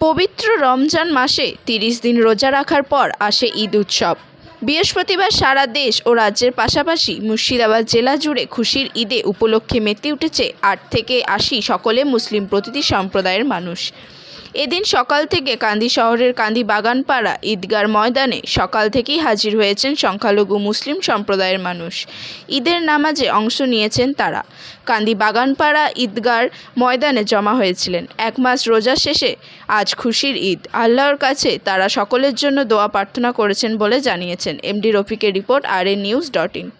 পবিত্র রমজান মাসে তিরিশ দিন রোজা রাখার পর আসে ঈদ উৎসব। বৃহস্পতিবার সারা দেশ ও রাজ্যের পাশাপাশি মুর্শিদাবাদ জেলা জুড়ে খুশির ঈদে উপলক্ষে মেতে উঠেছে আট থেকে আশি সকলে মুসলিম প্রতিটি সম্প্রদায়ের মানুষ। এদিন সকাল থেকে কান্দি শহরের কান্দি বাগানপাড়া ঈদগার ময়দানে সকাল থেকেই হাজির হয়েছেন সংখ্যালঘু মুসলিম সম্প্রদায়ের মানুষ। ঈদের নামাজে অংশ নিয়েছেন তারা। কান্দি বাগানপাড়া ঈদগার ময়দানে জমা হয়েছিলেন। এক মাস রোজা শেষে আজ খুশির ঈদ। আল্লাহর কাছে তারা সকলের জন্য দোয়া প্রার্থনা করেছেন বলে জানিয়েছেন। MD রফিকের report R A news dot in.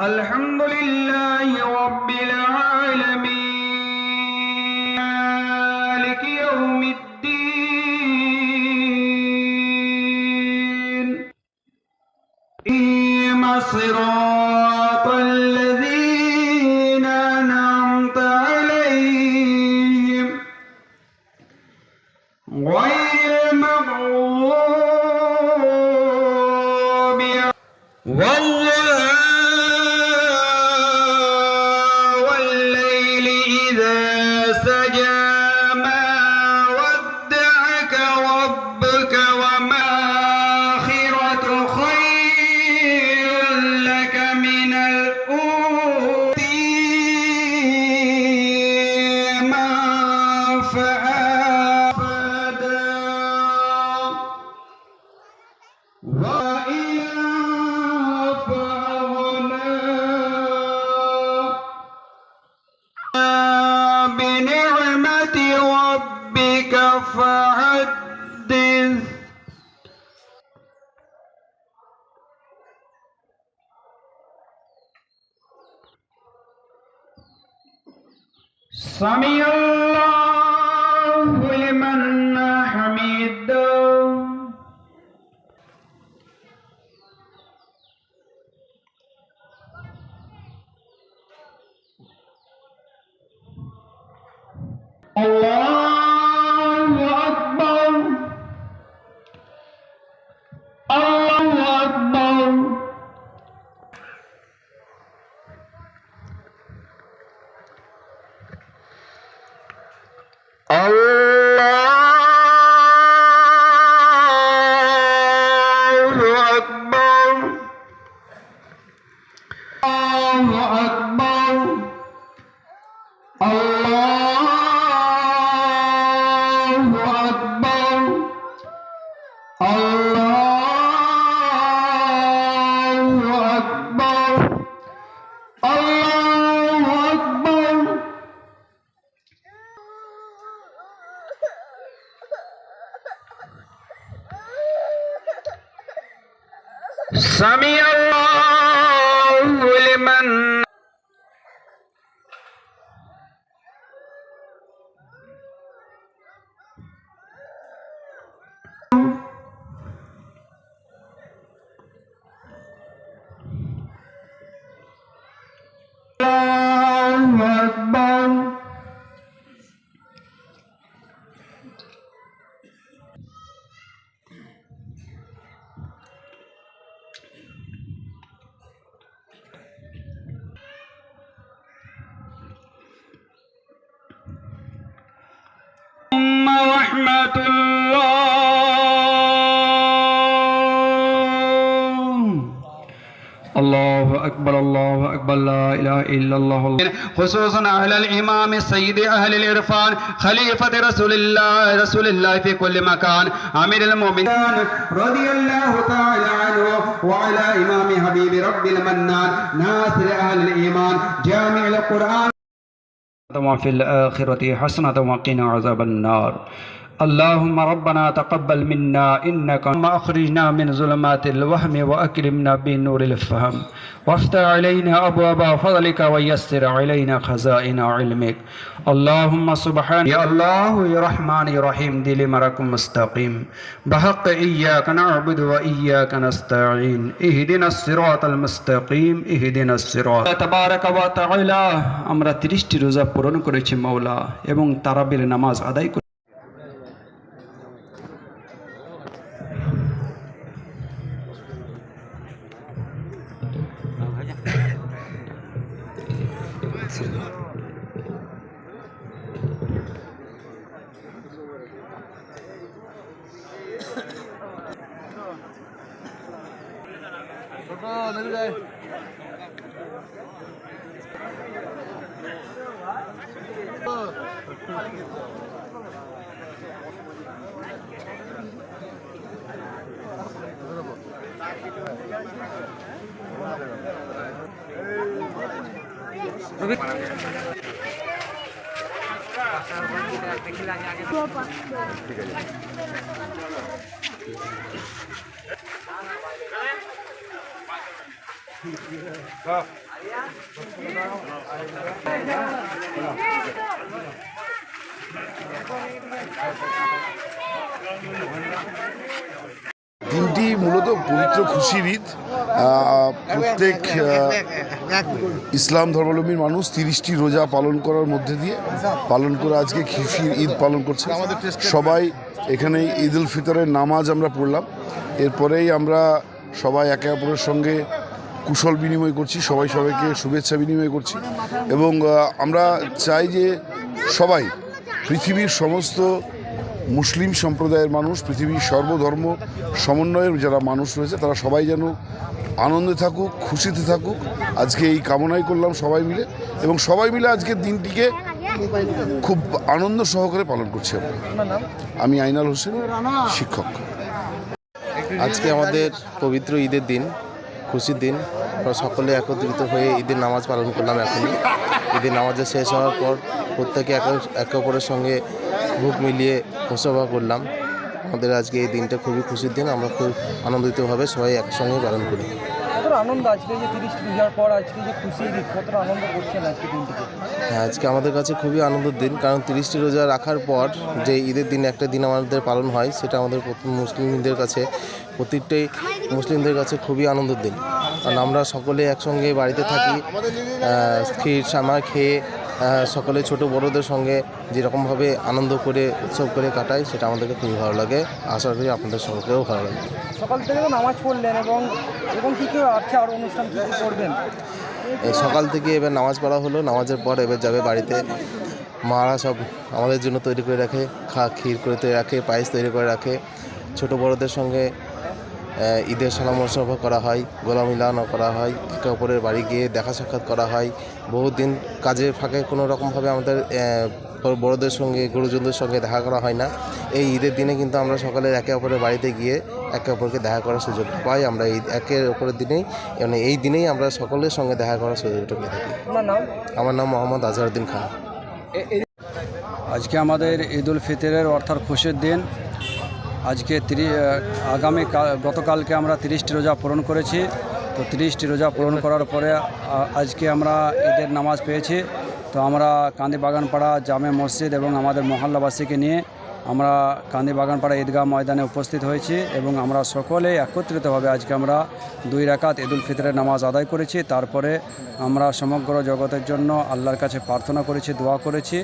الحمد لله رب العالمين مالك يوم الدين إيما صراط الذين فحدث سمع সামি আল্লাহ الله. أكبر الله أكبر لا إله إلا الله. خصوصا على الإمام سيد أهل الإرفان خليفة رسول الله رسول الله في كل مكان. أمير المؤمنين. رضي الله تعالى عنه وعلى إمام حبيب رب المنان ناصر أهل الإيمان جامع القرآن. وفي الآخرة حسنة وقنا عذاب النار. اللهم ربنا تقبل منا إنك ما أخرجنا من ظلمات الوهم وأكرمنا بنور الفهم وافتح علينا أبواب فضلك ويسر علينا خزائن علمك اللهم سبحان يا الله يا رحمن يا رحيم دل مركم مستقيم بحق إياك نعبد وإياك نستعين اهدنا الصراط المستقيم اهدنا الصراط تبارك وتعالى আমরা 30টি রোজা পূরণ করেছি মাওলা এবং তারাবির নামাজ আদায় Ờ, nó đây. ঠিক আছে দিনটি মূলত পবিত্র খুশির ঈদ। প্রত্যেক ইসলাম ধর্মাবলম্বীর মানুষ তিরিশটি রোজা পালন করার মধ্যে দিয়ে পালন করে আজকে খুশির ঈদ পালন করছে। সবাই এখানে ঈদ উল ফিতরের নামাজ আমরা পড়লাম। এরপরেই আমরা সবাই একে অপরের সঙ্গে কুশল বিনিময় করছি, সবাই সবাইকে শুভেচ্ছা বিনিময় করছি। এবং আমরা চাই যে সবাই, পৃথিবীর সমস্ত মুসলিম সম্প্রদায়ের মানুষ, পৃথিবীর সর্বধর্ম সমন্বয়ের যারা মানুষ রয়েছে, তারা সবাই যেন আনন্দে থাকুক, খুশিতে থাকুক। আজকে এই কামনাই করলাম সবাই মিলে, এবং সবাই মিলে আজকের দিনটিকে খুব আনন্দ সহকারে পালন করছি আমরা। আমি আইনাল হোসেন, শিক্ষক। আজকে আমাদের পবিত্র ঈদের দিন। খুশির দিন। আমরা সকলে একত্রিত হয়ে ঈদের নামাজ পালন করলাম এখনই। ঈদের নামাজে শেষ হওয়ার পর প্রত্যেকে একে একে অপরের সঙ্গে বুক মিলিয়ে মুসফা করলাম। আমাদের আজকে এই দিনটা খুবই খুশির দিন। আমরা খুব আনন্দিতভাবে সবাই একসঙ্গে পালন করি। আনন্দ আজকে যে তিরিশ রোজার পর আজকে যে খুশি কতটা আনন্দ করছেন আজকে দিনটিকে? হ্যাঁ আজকে আমাদের কাছে খুবই আনন্দের দিন কারণ তিরিশটি রোজা রাখার পর যে ঈদের দিন একটা দিন আমাদের পালন হয় সেটা আমাদের প্রত- মুসলিমদের কাছে প্রত্যেকটাই মুসলিমদের কাছে খুবই আনন্দের দিন। কারণ আমরা সকলে একসঙ্গে বাড়িতে থাকি ক্ষীর সামা খেয়ে সকলে ছোট বড়দের সঙ্গে যেরকমভাবে আনন্দ করে উৎসব করে কাটাই সেটা আমাদেরকে খুবই ভালো লাগে। আশা করি আপনাদের সকলকেও ভালো লাগে। সকাল থেকে নামাজ পড়লেন এবং এবং কী কী আছে আর অনুষ্ঠান কী করবেন? এই সকাল থেকে এবার নামাজ পড়া হলো নামাজের পর এবার যাবে বাড়িতে। মারা সব আমাদের জন্য তৈরি করে রাখে খা ক্ষীর করে তৈরি রাখে পায়েস তৈরি করে রাখে। ছোট বড়দের সঙ্গে ঈদের সালাম সভা করা হয় গোলা মিলানো করা হয় একে অপরের বাড়ি গিয়ে দেখা সাক্ষাৎ করা হয়। বহুদিন কাজের ফাঁকে কোনো রকমভাবে আমাদের বড়দের সঙ্গে গুরুজনদের সঙ্গে দেখা করা হয় না। এই ঈদের দিনে কিন্তু আমরা সকালে একে অপরের বাড়িতে গিয়ে একে অপরকে দেখা করার সুযোগ পাই। আমরা এই একে অপরের দিনেই মানে এই দিনেই আমরা সকলের সঙ্গে দেখা করার সুযোগটা পেয়ে থাকি। আমার নাম মোহাম্মদ আজহারউদ্দিন খান। আজকে আমাদের ঈদ উল ফিতরের অর্থাৎ খুশির দিন। আজকে আগামী গতকালকে আমরা তিরিশটি রোজা পূরণ করেছি। তো তিরিশটি রোজা পূরণ করার পরে আজকে আমরা ঈদের নামাজ পেয়েছি। তো আমরা কান্দি বাগানপাড়া জামে মসজিদ এবং আমাদের মহল্লাবাসীকে নিয়ে আমরা কান্দি বাগানপাড়া ঈদগাহ ময়দানে উপস্থিত হয়েছি এবং আমরা সকলে একত্রিতভাবে আজকে আমরা দুই রাকাত ঈদুল ফিতরের নামাজ আদায় করেছি। তারপরে আমরা সমগ্র জগতের জন্য আল্লাহর কাছে প্রার্থনা করেছি দোয়া করেছি।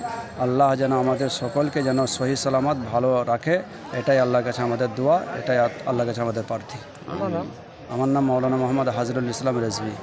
আল্লাহ যেন আমাদের সকলকে যেন সহি সালামত ভালো রাখে এটাই আল্লাহর কাছে আমাদের দোয়া এটাই আল্লাহর কাছে আমাদের প্রার্থী। আমার নাম? মৌলানা মোহাম্মদ হাজরুল ইসলাম রেজভি।